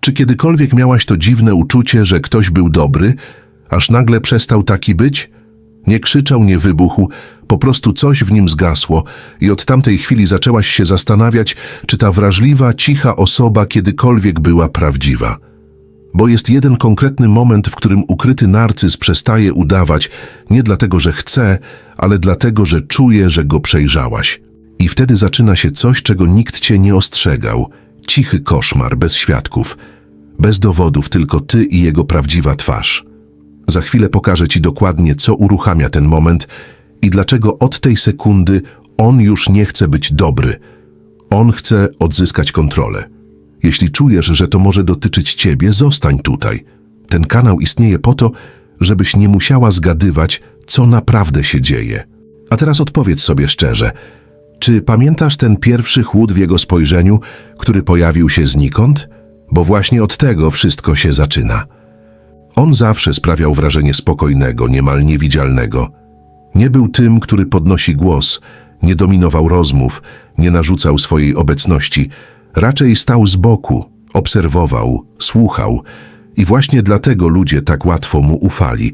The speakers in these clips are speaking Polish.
Czy kiedykolwiek miałaś to dziwne uczucie, że ktoś był dobry, aż nagle przestał taki być? Nie krzyczał, nie wybuchł, po prostu coś w nim zgasło i od tamtej chwili zaczęłaś się zastanawiać, czy ta wrażliwa, cicha osoba kiedykolwiek była prawdziwa. Bo jest jeden konkretny moment, w którym ukryty narcyz przestaje udawać, nie dlatego, że chce, ale dlatego, że czuje, że go przejrzałaś. I wtedy zaczyna się coś, czego nikt cię nie ostrzegał. Cichy koszmar, bez świadków. Bez dowodów, tylko ty i jego prawdziwa twarz. Za chwilę pokażę ci dokładnie, co uruchamia ten moment i dlaczego od tej sekundy on już nie chce być dobry. On chce odzyskać kontrolę. Jeśli czujesz, że to może dotyczyć ciebie, zostań tutaj. Ten kanał istnieje po to, żebyś nie musiała zgadywać, co naprawdę się dzieje. A teraz odpowiedz sobie szczerze. Czy pamiętasz ten pierwszy chłód w jego spojrzeniu, który pojawił się znikąd? Bo właśnie od tego wszystko się zaczyna. On zawsze sprawiał wrażenie spokojnego, niemal niewidzialnego. Nie był tym, który podnosi głos, nie dominował rozmów, nie narzucał swojej obecności. Raczej stał z boku, obserwował, słuchał. I właśnie dlatego ludzie tak łatwo mu ufali,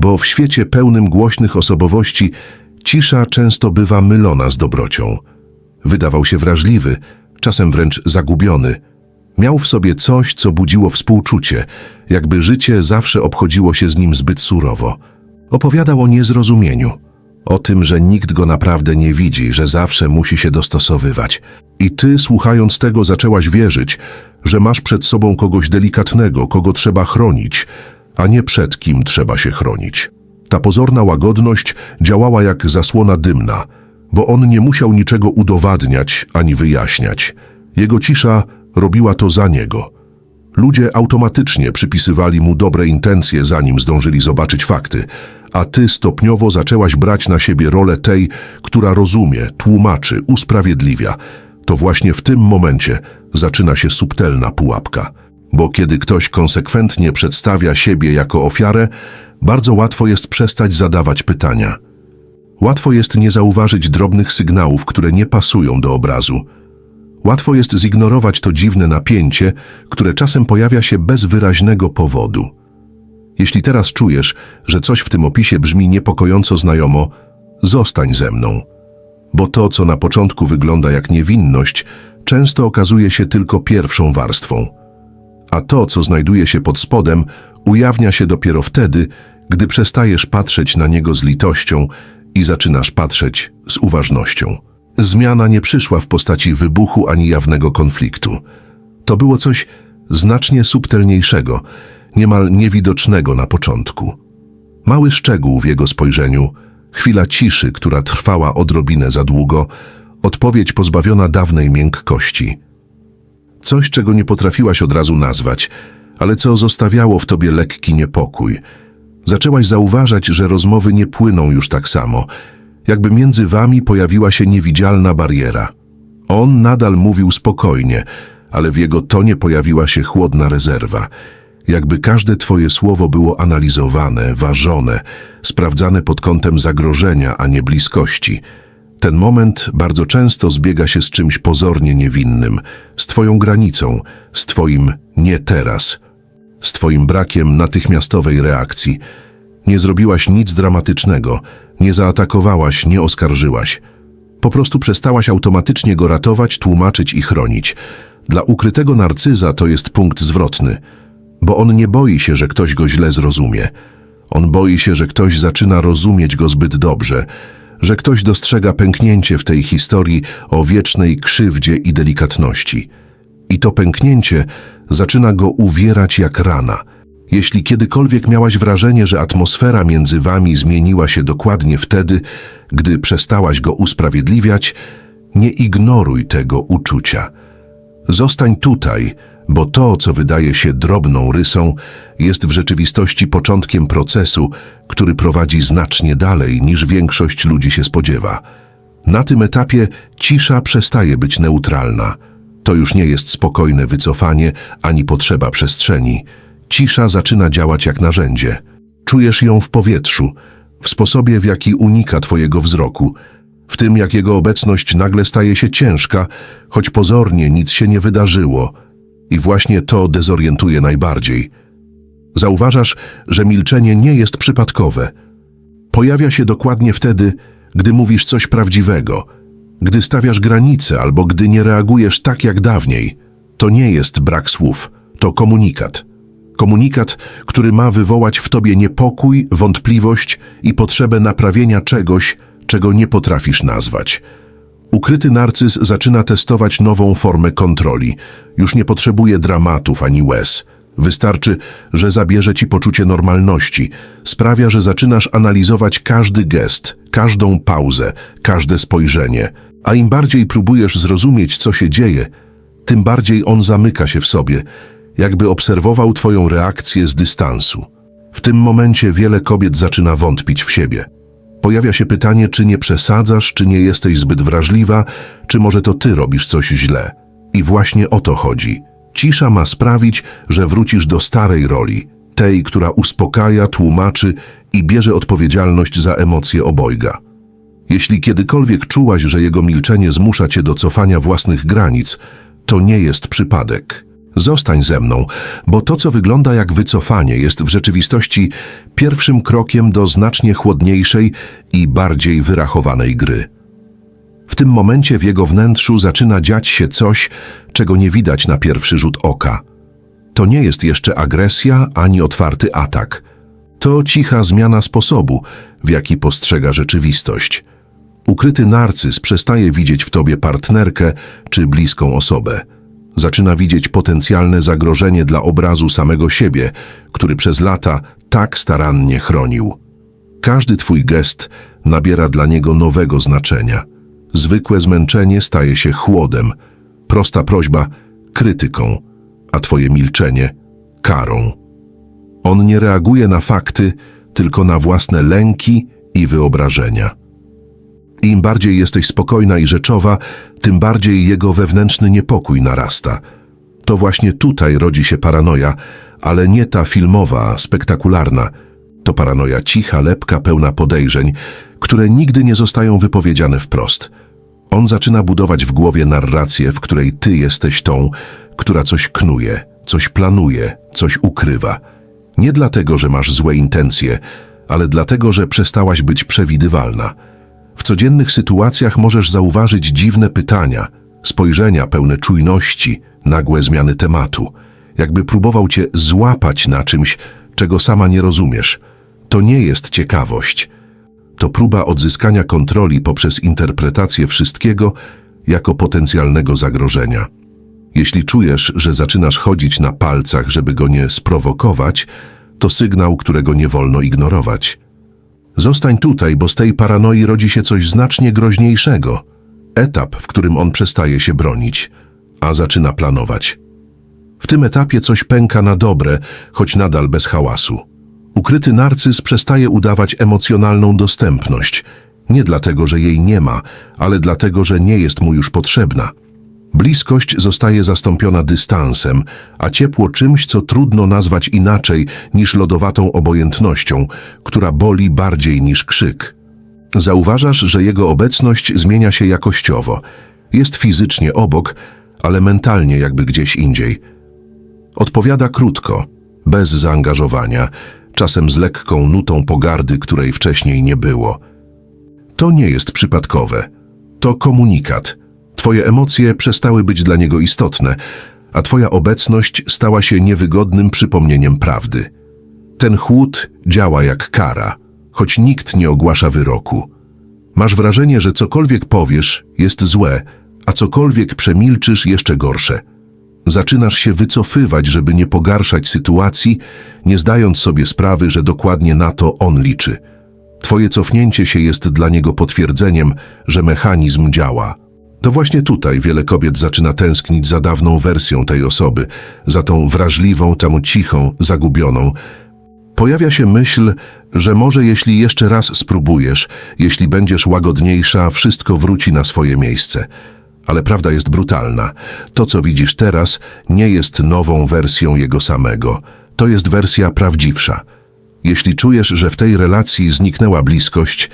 bo w świecie pełnym głośnych osobowości cisza często bywa mylona z dobrocią. Wydawał się wrażliwy, czasem wręcz zagubiony. Miał w sobie coś, co budziło współczucie, jakby życie zawsze obchodziło się z nim zbyt surowo. Opowiadał o niezrozumieniu, o tym, że nikt go naprawdę nie widzi, że zawsze musi się dostosowywać. I ty, słuchając tego, zaczęłaś wierzyć, że masz przed sobą kogoś delikatnego, kogo trzeba chronić, a nie przed kim trzeba się chronić. Ta pozorna łagodność działała jak zasłona dymna, bo on nie musiał niczego udowadniać ani wyjaśniać. Jego cisza robiła to za niego. Ludzie automatycznie przypisywali mu dobre intencje, zanim zdążyli zobaczyć fakty, a ty stopniowo zaczęłaś brać na siebie rolę tej, która rozumie, tłumaczy, usprawiedliwia. To właśnie w tym momencie zaczyna się subtelna pułapka. Bo kiedy ktoś konsekwentnie przedstawia siebie jako ofiarę, bardzo łatwo jest przestać zadawać pytania. Łatwo jest nie zauważyć drobnych sygnałów, które nie pasują do obrazu. Łatwo jest zignorować to dziwne napięcie, które czasem pojawia się bez wyraźnego powodu. Jeśli teraz czujesz, że coś w tym opisie brzmi niepokojąco znajomo, zostań ze mną. Bo to, co na początku wygląda jak niewinność, często okazuje się tylko pierwszą warstwą. A to, co znajduje się pod spodem, ujawnia się dopiero wtedy, gdy przestajesz patrzeć na niego z litością i zaczynasz patrzeć z uważnością. Zmiana nie przyszła w postaci wybuchu ani jawnego konfliktu. To było coś znacznie subtelniejszego, niemal niewidocznego na początku. Mały szczegół w jego spojrzeniu, chwila ciszy, która trwała odrobinę za długo, odpowiedź pozbawiona dawnej miękkości. Coś, czego nie potrafiłaś od razu nazwać, ale co zostawiało w tobie lekki niepokój. Zaczęłaś zauważać, że rozmowy nie płyną już tak samo, jakby między wami pojawiła się niewidzialna bariera. On nadal mówił spokojnie, ale w jego tonie pojawiła się chłodna rezerwa. Jakby każde twoje słowo było analizowane, ważone, sprawdzane pod kątem zagrożenia, a nie bliskości. Ten moment bardzo często zbiega się z czymś pozornie niewinnym, z twoją granicą, z twoim nie teraz, z twoim brakiem natychmiastowej reakcji. Nie zrobiłaś nic dramatycznego, nie zaatakowałaś, nie oskarżyłaś. Po prostu przestałaś automatycznie go ratować, tłumaczyć i chronić. Dla ukrytego narcyza to jest punkt zwrotny, bo on nie boi się, że ktoś go źle zrozumie. On boi się, że ktoś zaczyna rozumieć go zbyt dobrze, że ktoś dostrzega pęknięcie w tej historii o wiecznej krzywdzie i delikatności. I to pęknięcie zaczyna go uwierać jak rana. Jeśli kiedykolwiek miałaś wrażenie, że atmosfera między wami zmieniła się dokładnie wtedy, gdy przestałaś go usprawiedliwiać, nie ignoruj tego uczucia. Zostań tutaj, bo to, co wydaje się drobną rysą, jest w rzeczywistości początkiem procesu, który prowadzi znacznie dalej niż większość ludzi się spodziewa. Na tym etapie cisza przestaje być neutralna. To już nie jest spokojne wycofanie ani potrzeba przestrzeni. Cisza zaczyna działać jak narzędzie. Czujesz ją w powietrzu, w sposobie, w jaki unika twojego wzroku, w tym, jak jego obecność nagle staje się ciężka, choć pozornie nic się nie wydarzyło. I właśnie to dezorientuje najbardziej. Zauważasz, że milczenie nie jest przypadkowe. Pojawia się dokładnie wtedy, gdy mówisz coś prawdziwego, gdy stawiasz granice albo gdy nie reagujesz tak jak dawniej. To nie jest brak słów, to komunikat. Komunikat, który ma wywołać w tobie niepokój, wątpliwość i potrzebę naprawienia czegoś, czego nie potrafisz nazwać. Ukryty narcyz zaczyna testować nową formę kontroli. Już nie potrzebuje dramatów ani łez. Wystarczy, że zabierze ci poczucie normalności. Sprawia, że zaczynasz analizować każdy gest, każdą pauzę, każde spojrzenie. A im bardziej próbujesz zrozumieć, co się dzieje, tym bardziej on zamyka się w sobie, jakby obserwował twoją reakcję z dystansu. W tym momencie wiele kobiet zaczyna wątpić w siebie. Pojawia się pytanie, czy nie przesadzasz, czy nie jesteś zbyt wrażliwa, czy może to ty robisz coś źle. I właśnie o to chodzi. Cisza ma sprawić, że wrócisz do starej roli, tej, która uspokaja, tłumaczy i bierze odpowiedzialność za emocje obojga. Jeśli kiedykolwiek czułaś, że jego milczenie zmusza cię do cofania własnych granic, to nie jest przypadek. Zostań ze mną, bo to, co wygląda jak wycofanie, jest w rzeczywistości pierwszym krokiem do znacznie chłodniejszej i bardziej wyrachowanej gry. W tym momencie w jego wnętrzu zaczyna dziać się coś, czego nie widać na pierwszy rzut oka. To nie jest jeszcze agresja ani otwarty atak. To cicha zmiana sposobu, w jaki postrzega rzeczywistość. Ukryty narcyz przestaje widzieć w tobie partnerkę czy bliską osobę. Zaczyna widzieć potencjalne zagrożenie dla obrazu samego siebie, który przez lata tak starannie chronił. Każdy twój gest nabiera dla niego nowego znaczenia. Zwykłe zmęczenie staje się chłodem, prosta prośba krytyką, a twoje milczenie karą. On nie reaguje na fakty, tylko na własne lęki i wyobrażenia. Im bardziej jesteś spokojna i rzeczowa, tym bardziej jego wewnętrzny niepokój narasta. To właśnie tutaj rodzi się paranoja, ale nie ta filmowa, spektakularna. To paranoja cicha, lepka, pełna podejrzeń, które nigdy nie zostają wypowiedziane wprost. On zaczyna budować w głowie narrację, w której ty jesteś tą, która coś knuje, coś planuje, coś ukrywa. Nie dlatego, że masz złe intencje, ale dlatego, że przestałaś być przewidywalna. W codziennych sytuacjach możesz zauważyć dziwne pytania, spojrzenia pełne czujności, nagłe zmiany tematu, jakby próbował cię złapać na czymś, czego sama nie rozumiesz. To nie jest ciekawość. To próba odzyskania kontroli poprzez interpretację wszystkiego jako potencjalnego zagrożenia. Jeśli czujesz, że zaczynasz chodzić na palcach, żeby go nie sprowokować, to sygnał, którego nie wolno ignorować. Zostań tutaj, bo z tej paranoi rodzi się coś znacznie groźniejszego. Etap, w którym on przestaje się bronić, a zaczyna planować. W tym etapie coś pęka na dobre, choć nadal bez hałasu. Ukryty narcyz przestaje udawać emocjonalną dostępność. Nie dlatego, że jej nie ma, ale dlatego, że nie jest mu już potrzebna. Bliskość zostaje zastąpiona dystansem, a ciepło czymś, co trudno nazwać inaczej niż lodowatą obojętnością, która boli bardziej niż krzyk. Zauważasz, że jego obecność zmienia się jakościowo. Jest fizycznie obok, ale mentalnie jakby gdzieś indziej. Odpowiada krótko, bez zaangażowania, czasem z lekką nutą pogardy, której wcześniej nie było. To nie jest przypadkowe. To komunikat – Twoje emocje przestały być dla niego istotne, a Twoja obecność stała się niewygodnym przypomnieniem prawdy. Ten chłód działa jak kara, choć nikt nie ogłasza wyroku. Masz wrażenie, że cokolwiek powiesz jest złe, a cokolwiek przemilczysz jeszcze gorsze. Zaczynasz się wycofywać, żeby nie pogarszać sytuacji, nie zdając sobie sprawy, że dokładnie na to on liczy. Twoje cofnięcie się jest dla niego potwierdzeniem, że mechanizm działa. To właśnie tutaj wiele kobiet zaczyna tęsknić za dawną wersją tej osoby, za tą wrażliwą, tą cichą, zagubioną. Pojawia się myśl, że może jeśli jeszcze raz spróbujesz, jeśli będziesz łagodniejsza, wszystko wróci na swoje miejsce. Ale prawda jest brutalna. To, co widzisz teraz, nie jest nową wersją jego samego. To jest wersja prawdziwsza. Jeśli czujesz, że w tej relacji zniknęła bliskość,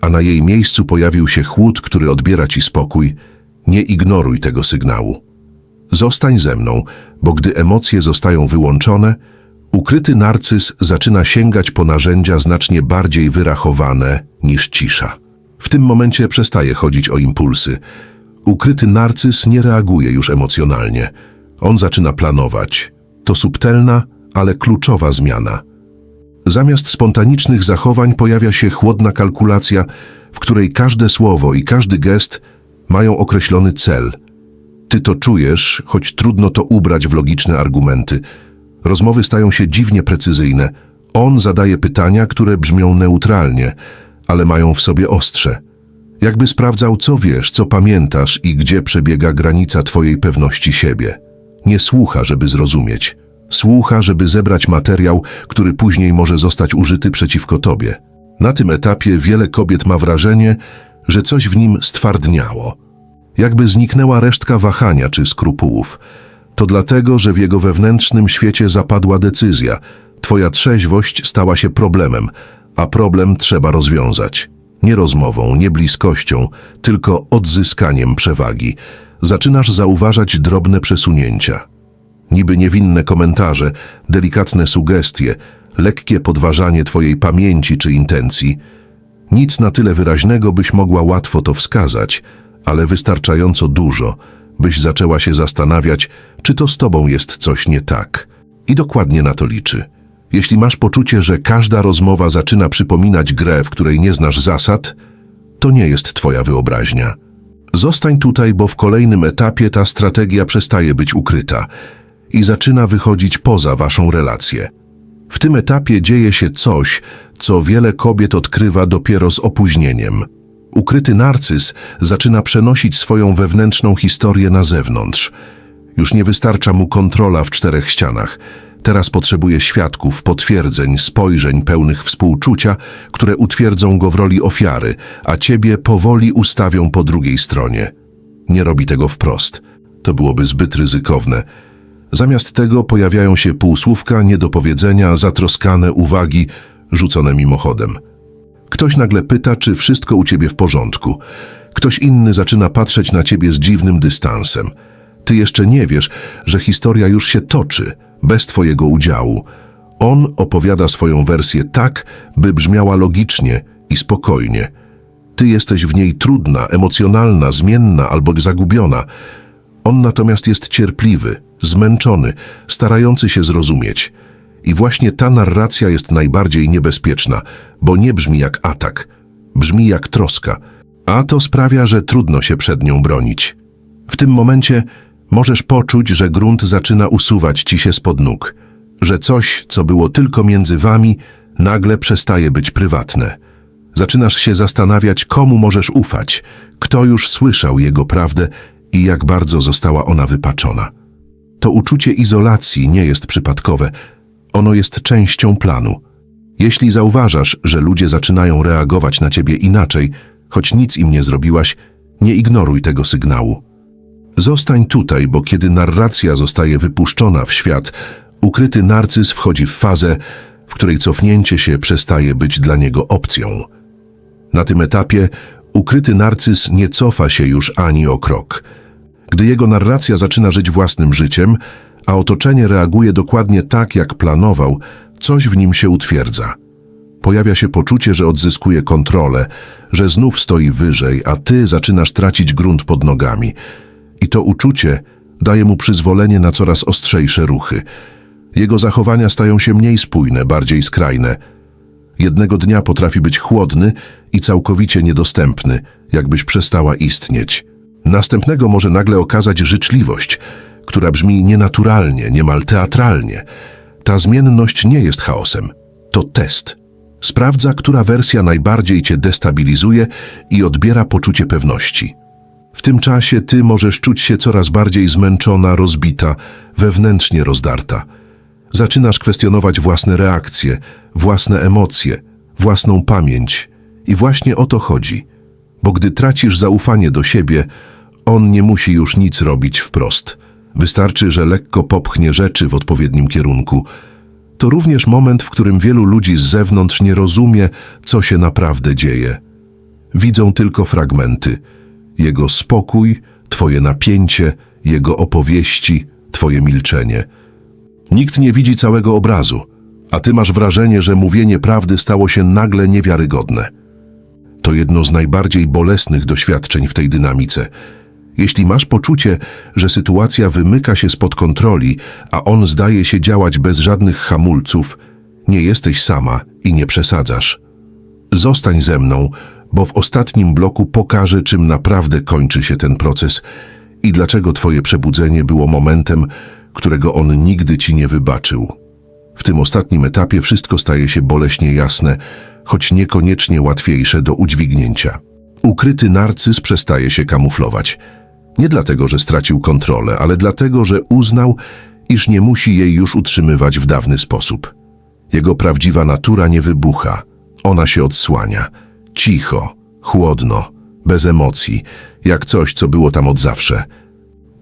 a na jej miejscu pojawił się chłód, który odbiera ci spokój, nie ignoruj tego sygnału. Zostań ze mną, bo gdy emocje zostają wyłączone, ukryty narcyz zaczyna sięgać po narzędzia znacznie bardziej wyrachowane niż cisza. W tym momencie przestaje chodzić o impulsy. Ukryty narcyz nie reaguje już emocjonalnie. On zaczyna planować. To subtelna, ale kluczowa zmiana. Zamiast spontanicznych zachowań pojawia się chłodna kalkulacja, w której każde słowo i każdy gest mają określony cel. Ty to czujesz, choć trudno to ubrać w logiczne argumenty. Rozmowy stają się dziwnie precyzyjne. On zadaje pytania, które brzmią neutralnie, ale mają w sobie ostrze. Jakby sprawdzał, co wiesz, co pamiętasz i gdzie przebiega granica twojej pewności siebie. Nie słucha, żeby zrozumieć. Słucha, żeby zebrać materiał, który później może zostać użyty przeciwko tobie. Na tym etapie wiele kobiet ma wrażenie, że coś w nim stwardniało. Jakby zniknęła resztka wahania czy skrupułów. To dlatego, że w jego wewnętrznym świecie zapadła decyzja. Twoja trzeźwość stała się problemem, a problem trzeba rozwiązać. Nie rozmową, nie bliskością, tylko odzyskaniem przewagi. Zaczynasz zauważać drobne przesunięcia. Niby niewinne komentarze, delikatne sugestie, lekkie podważanie twojej pamięci czy intencji. Nic na tyle wyraźnego, byś mogła łatwo to wskazać, ale wystarczająco dużo, byś zaczęła się zastanawiać, czy to z tobą jest coś nie tak. I dokładnie na to liczy. Jeśli masz poczucie, że każda rozmowa zaczyna przypominać grę, w której nie znasz zasad, to nie jest twoja wyobraźnia. Zostań tutaj, bo w kolejnym etapie ta strategia przestaje być ukryta i zaczyna wychodzić poza waszą relację. W tym etapie dzieje się coś, co wiele kobiet odkrywa dopiero z opóźnieniem. Ukryty narcyz zaczyna przenosić swoją wewnętrzną historię na zewnątrz. Już nie wystarcza mu kontrola w czterech ścianach. Teraz potrzebuje świadków, potwierdzeń, spojrzeń pełnych współczucia, które utwierdzą go w roli ofiary, a ciebie powoli ustawią po drugiej stronie. Nie robi tego wprost. To byłoby zbyt ryzykowne. Zamiast tego pojawiają się półsłówka, niedopowiedzenia, zatroskane uwagi, rzucone mimochodem. Ktoś nagle pyta, czy wszystko u ciebie w porządku. Ktoś inny zaczyna patrzeć na ciebie z dziwnym dystansem. Ty jeszcze nie wiesz, że historia już się toczy, bez twojego udziału. On opowiada swoją wersję tak, by brzmiała logicznie i spokojnie. Ty jesteś w niej trudna, emocjonalna, zmienna albo zagubiona. On natomiast jest cierpliwy, zmęczony, starający się zrozumieć. I właśnie ta narracja jest najbardziej niebezpieczna, bo nie brzmi jak atak, brzmi jak troska, a to sprawia, że trudno się przed nią bronić. W tym momencie możesz poczuć, że grunt zaczyna usuwać ci się spod nóg, że coś, co było tylko między wami, nagle przestaje być prywatne. Zaczynasz się zastanawiać, komu możesz ufać, kto już słyszał jego prawdę i jak bardzo została ona wypaczona. To uczucie izolacji nie jest przypadkowe, ono jest częścią planu. Jeśli zauważasz, że ludzie zaczynają reagować na ciebie inaczej, choć nic im nie zrobiłaś, nie ignoruj tego sygnału. Zostań tutaj, bo kiedy narracja zostaje wypuszczona w świat, ukryty narcyz wchodzi w fazę, w której cofnięcie się przestaje być dla niego opcją. Na tym etapie ukryty narcyz nie cofa się już ani o krok. Gdy jego narracja zaczyna żyć własnym życiem, a otoczenie reaguje dokładnie tak, jak planował, coś w nim się utwierdza. Pojawia się poczucie, że odzyskuje kontrolę, że znów stoi wyżej, a ty zaczynasz tracić grunt pod nogami. I to uczucie daje mu przyzwolenie na coraz ostrzejsze ruchy. Jego zachowania stają się mniej spójne, bardziej skrajne. Jednego dnia potrafi być chłodny i całkowicie niedostępny, jakbyś przestała istnieć. Następnego może nagle okazać życzliwość, która brzmi nienaturalnie, niemal teatralnie. Ta zmienność nie jest chaosem, to test. Sprawdza, która wersja najbardziej cię destabilizuje i odbiera poczucie pewności. W tym czasie ty możesz czuć się coraz bardziej zmęczona, rozbita, wewnętrznie rozdarta. Zaczynasz kwestionować własne reakcje, własne emocje, własną pamięć. I właśnie o to chodzi. Bo gdy tracisz zaufanie do siebie, on nie musi już nic robić wprost. Wystarczy, że lekko popchnie rzeczy w odpowiednim kierunku. To również moment, w którym wielu ludzi z zewnątrz nie rozumie, co się naprawdę dzieje. Widzą tylko fragmenty. Jego spokój, twoje napięcie, jego opowieści, twoje milczenie. Nikt nie widzi całego obrazu, a ty masz wrażenie, że mówienie prawdy stało się nagle niewiarygodne. To jedno z najbardziej bolesnych doświadczeń w tej dynamice. Jeśli masz poczucie, że sytuacja wymyka się spod kontroli, a on zdaje się działać bez żadnych hamulców, nie jesteś sama i nie przesadzasz. Zostań ze mną, bo w ostatnim bloku pokażę, czym naprawdę kończy się ten proces i dlaczego twoje przebudzenie było momentem, którego on nigdy ci nie wybaczył. W tym ostatnim etapie wszystko staje się boleśnie jasne, choć niekoniecznie łatwiejsze do udźwignięcia. Ukryty narcyz przestaje się kamuflować. Nie dlatego, że stracił kontrolę, ale dlatego, że uznał, iż nie musi jej już utrzymywać w dawny sposób. Jego prawdziwa natura nie wybucha, ona się odsłania. Cicho, chłodno, bez emocji, jak coś, co było tam od zawsze.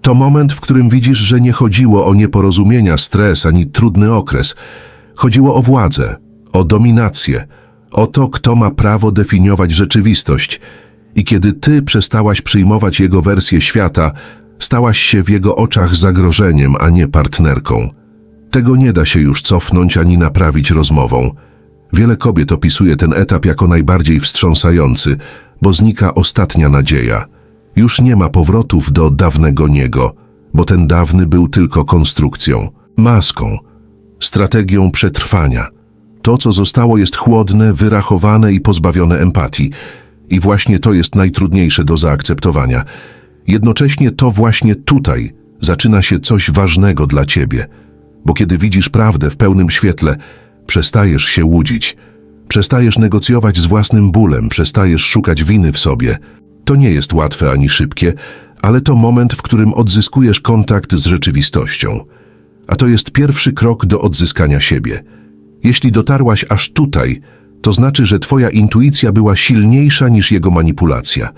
To moment, w którym widzisz, że nie chodziło o nieporozumienia, stres ani trudny okres. Chodziło o władzę, o dominację, o to, kto ma prawo definiować rzeczywistość. I kiedy ty przestałaś przyjmować jego wersję świata, stałaś się w jego oczach zagrożeniem, a nie partnerką. Tego nie da się już cofnąć ani naprawić rozmową. Wiele kobiet opisuje ten etap jako najbardziej wstrząsający, bo znika ostatnia nadzieja. Już nie ma powrotów do dawnego niego, bo ten dawny był tylko konstrukcją, maską, strategią przetrwania. To, co zostało, jest chłodne, wyrachowane i pozbawione empatii. I właśnie to jest najtrudniejsze do zaakceptowania. Jednocześnie to właśnie tutaj zaczyna się coś ważnego dla ciebie. Bo kiedy widzisz prawdę w pełnym świetle, przestajesz się łudzić. Przestajesz negocjować z własnym bólem, przestajesz szukać winy w sobie. To nie jest łatwe ani szybkie, ale to moment, w którym odzyskujesz kontakt z rzeczywistością. A to jest pierwszy krok do odzyskania siebie. Jeśli dotarłaś aż tutaj, to znaczy, że twoja intuicja była silniejsza niż jego manipulacja.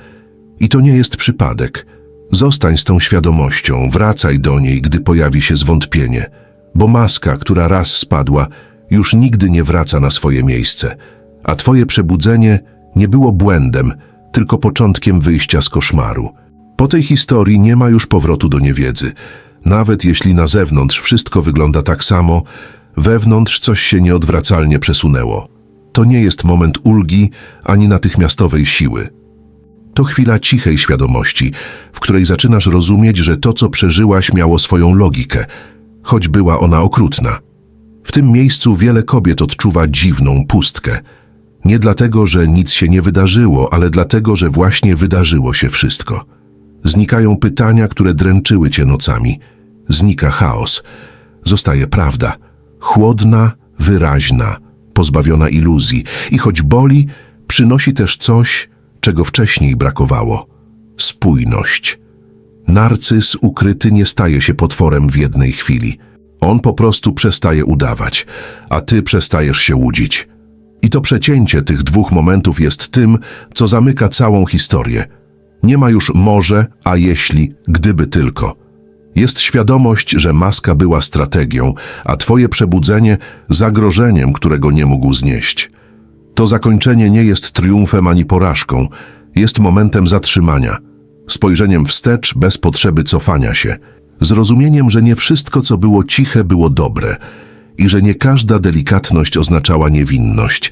I to nie jest przypadek. Zostań z tą świadomością, wracaj do niej, gdy pojawi się zwątpienie, bo maska, która raz spadła, już nigdy nie wraca na swoje miejsce, a twoje przebudzenie nie było błędem, tylko początkiem wyjścia z koszmaru. Po tej historii nie ma już powrotu do niewiedzy. Nawet jeśli na zewnątrz wszystko wygląda tak samo, wewnątrz coś się nieodwracalnie przesunęło. To nie jest moment ulgi ani natychmiastowej siły. To chwila cichej świadomości, w której zaczynasz rozumieć, że to, co przeżyłaś, miało swoją logikę, choć była ona okrutna. W tym miejscu wiele kobiet odczuwa dziwną pustkę. Nie dlatego, że nic się nie wydarzyło, ale dlatego, że właśnie wydarzyło się wszystko. Znikają pytania, które dręczyły cię nocami. Znika chaos. Zostaje prawda. Chłodna, wyraźna, pozbawiona iluzji. I choć boli, przynosi też coś, czego wcześniej brakowało. Spójność. Narcyz ukryty nie staje się potworem w jednej chwili. On po prostu przestaje udawać, a ty przestajesz się łudzić. I to przecięcie tych dwóch momentów jest tym, co zamyka całą historię. Nie ma już może, a jeśli, gdyby tylko. Jest świadomość, że maska była strategią, a twoje przebudzenie zagrożeniem, którego nie mógł znieść. To zakończenie nie jest triumfem ani porażką, jest momentem zatrzymania, spojrzeniem wstecz bez potrzeby cofania się, zrozumieniem, że nie wszystko, co było ciche, było dobre i że nie każda delikatność oznaczała niewinność.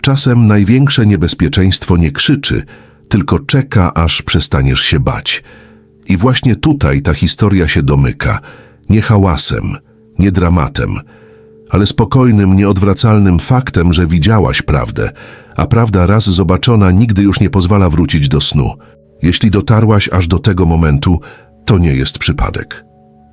Czasem największe niebezpieczeństwo nie krzyczy, tylko czeka, aż przestaniesz się bać. I właśnie tutaj ta historia się domyka. Nie hałasem, nie dramatem, ale spokojnym, nieodwracalnym faktem, że widziałaś prawdę, a prawda raz zobaczona nigdy już nie pozwala wrócić do snu. Jeśli dotarłaś aż do tego momentu, to nie jest przypadek.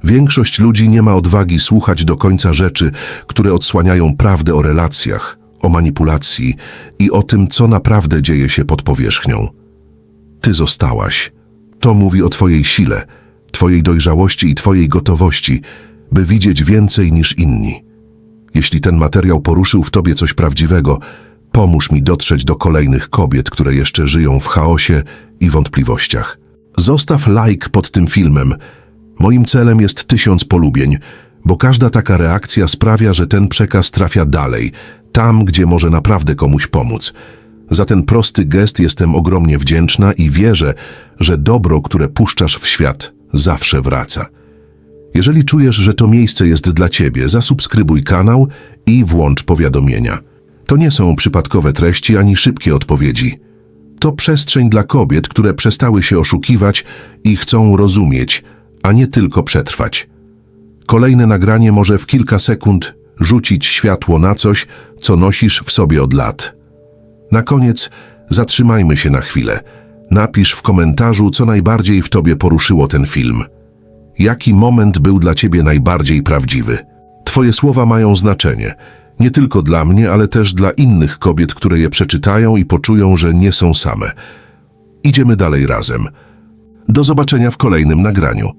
Większość ludzi nie ma odwagi słuchać do końca rzeczy, które odsłaniają prawdę o relacjach, o manipulacji i o tym, co naprawdę dzieje się pod powierzchnią. Ty zostałaś. To mówi o Twojej sile, Twojej dojrzałości i Twojej gotowości, by widzieć więcej niż inni. Jeśli ten materiał poruszył w Tobie coś prawdziwego, pomóż mi dotrzeć do kolejnych kobiet, które jeszcze żyją w chaosie i wątpliwościach. Zostaw like pod tym filmem. Moim celem jest tysiąc polubień, bo każda taka reakcja sprawia, że ten przekaz trafia dalej, tam, gdzie może naprawdę komuś pomóc. Za ten prosty gest jestem ogromnie wdzięczna i wierzę, że dobro, które puszczasz w świat, zawsze wraca. Jeżeli czujesz, że to miejsce jest dla Ciebie, zasubskrybuj kanał i włącz powiadomienia. To nie są przypadkowe treści ani szybkie odpowiedzi. To przestrzeń dla kobiet, które przestały się oszukiwać i chcą rozumieć, a nie tylko przetrwać. Kolejne nagranie może w kilka sekund rzucić światło na coś, co nosisz w sobie od lat. Na koniec zatrzymajmy się na chwilę. Napisz w komentarzu, co najbardziej w tobie poruszyło ten film. Jaki moment był dla ciebie najbardziej prawdziwy? Twoje słowa mają znaczenie. Nie tylko dla mnie, ale też dla innych kobiet, które je przeczytają i poczują, że nie są same. Idziemy dalej razem. Do zobaczenia w kolejnym nagraniu.